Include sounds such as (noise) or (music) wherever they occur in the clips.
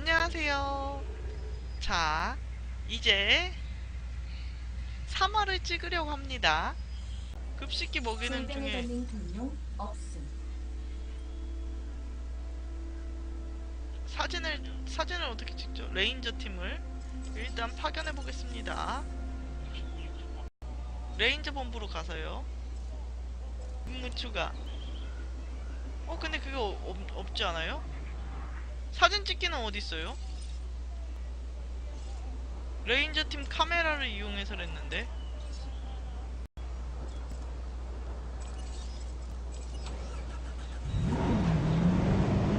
안녕하세요. 자, 이제 3화를 찍으려고 합니다. 급식기 먹이는 중에. 사진을 사진을 어떻게 찍죠? 레인저 팀을 일단 파견해 보겠습니다. 레인저 본부로 가서요. 임무 추가. 어 근데 그게 어- 없, 없지 않아요? 사진 찍기는 어디 있어요? 레인저 팀 카메라를 이용해서 했는데.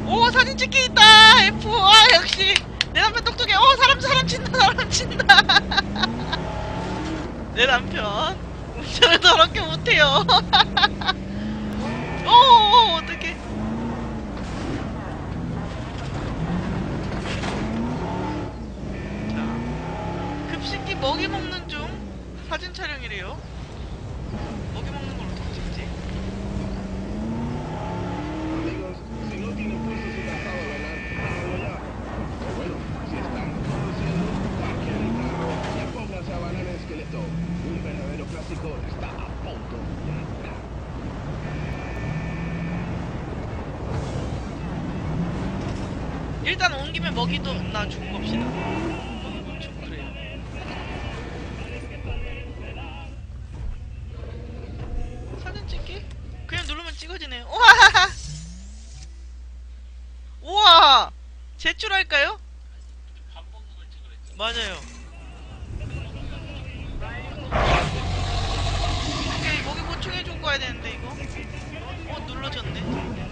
오 사진 찍기 있다! F 아 역시. 내 남편 똑똑해. 어 사람 사람 친다 사람 친다. (laughs) 내 남편. 운전을 더럽게 못해요 (laughs) 오 어, 어떡해 자 급식기 먹이 먹는 중 사진 촬영이래요 먹이 먹는 걸 어떻게 찍지. 일단 온 김에 먹이도 나 주고 갑시다. 찍어지네요. 우와! (laughs) 우와! 제출할까요? 맞아요. 오케이, 먹이 보충해주고 가야 되는데, 이거. 어, 눌러졌네.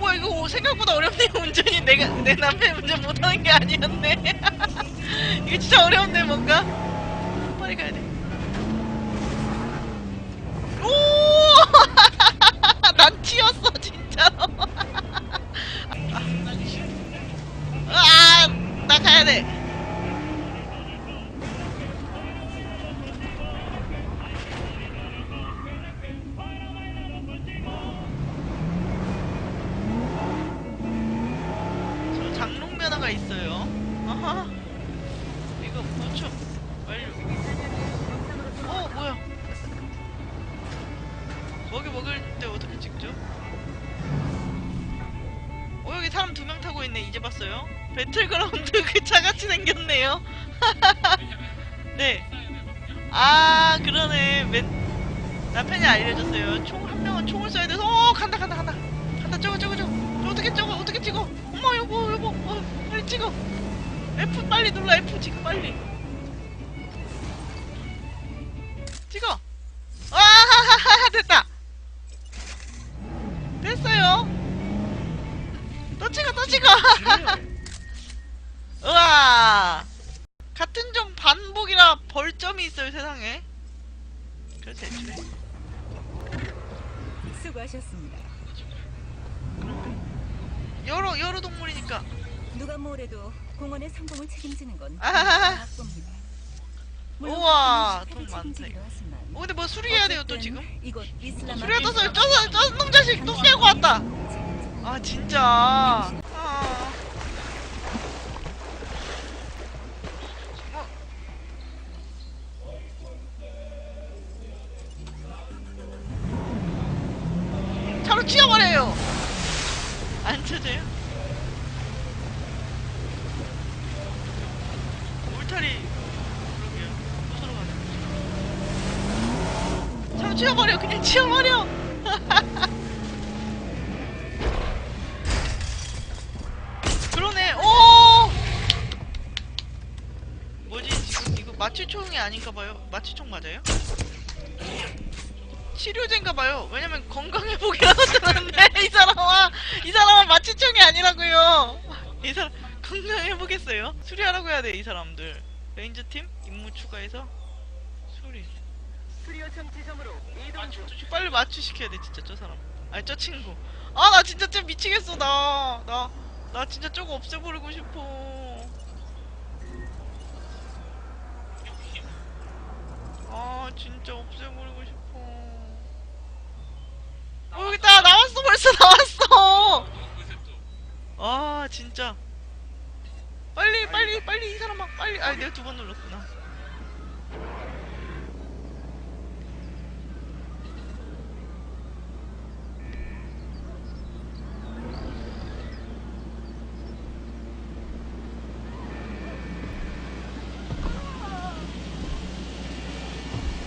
뭐야 이거 생각보다 어렵네요 (laughs) 운전이 내가 내 남편 운전 못하는 게 아니었네 (laughs) 이거 진짜 어려운데 뭔가 빨리 가야 돼 오! 난 튀었어 진짜로 (laughs) 아나 가야 돼저 장롱 변화가 있어요. 아하. 이거 보충 완료. 사람 두 명 타고 있네. 이제 봤어요. 배틀그라운드 (laughs) 그 차같이 생겼네요. (laughs) 네. 아 그러네. 맨 남편이 알려줬어요. 총 한 명은 총을 쏴야 돼서 어 간다 간다 간다 간다 저거 저거 저거 저 어떻게 저거 어떻게 찍어? 엄마 여보 여보 어, 빨리 찍어. F 빨리 눌러 F 지금 빨리. 우와. 같은 종 반복이라 벌점이 있어요 세상에. 그래서 애초에. 수고하셨습니다. 여러 여러 동물이니까. 누가 뭐래도 공원의 성공을 책임지는 건 아하하. 우와, 돈 책임지기도 이거. 하지만 어 근데 뭐 수리해야 돼요 또 어쨌든 지금? 이곳 이슬람 수리해 떴어요. 쩌서 쩌놈 자식 또 깨고 왔다. 아 진짜. 차로 치워버려요. 안 쳐져요? 울타리 그러게요. 부서로 가네. 차로 치워버려. 그냥 치워버려. (laughs) 그러네. 오! 뭐지 지금 이거 마취총이 아닌가 봐요. 마취총 맞아요? 치료제인가 봐요. 왜냐면 건강 회복이 라고 들었는데 이 사람아 이 사람은 마취총이 아니라고요. 이 사람 건강 회복했어요. 수리하라고 해야 돼 이 사람들. 레인저 팀 임무 추가해서 수리. 빨리 마취시켜야 돼 진짜 저 사람. 아니 저 친구. 아 나 진짜 좀 미치겠어 나. 나 나 진짜 저거 없애버리고 싶어. 아 진짜 없애버리고 싶어. 어 여기 있다 나왔어 벌써 나왔어. 아 진짜. 빨리 빨리 빨리 이 사람아 빨리 아 내가 두 번 눌렀구나.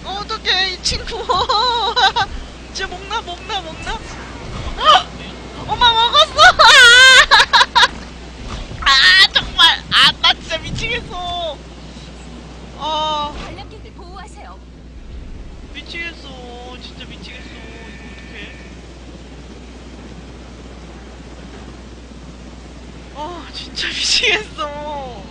어, 어떡해 이 친구 (laughs) 진짜 먹나 먹나 먹나? 헉! 엄마 먹었어! (laughs) 아 정말. 아나 진짜 미치겠어. 아. 관람객들 보호하세요. 미치겠어. 진짜 미치겠어. 이거 어떡해? 아 진짜 (laughs) 미치겠어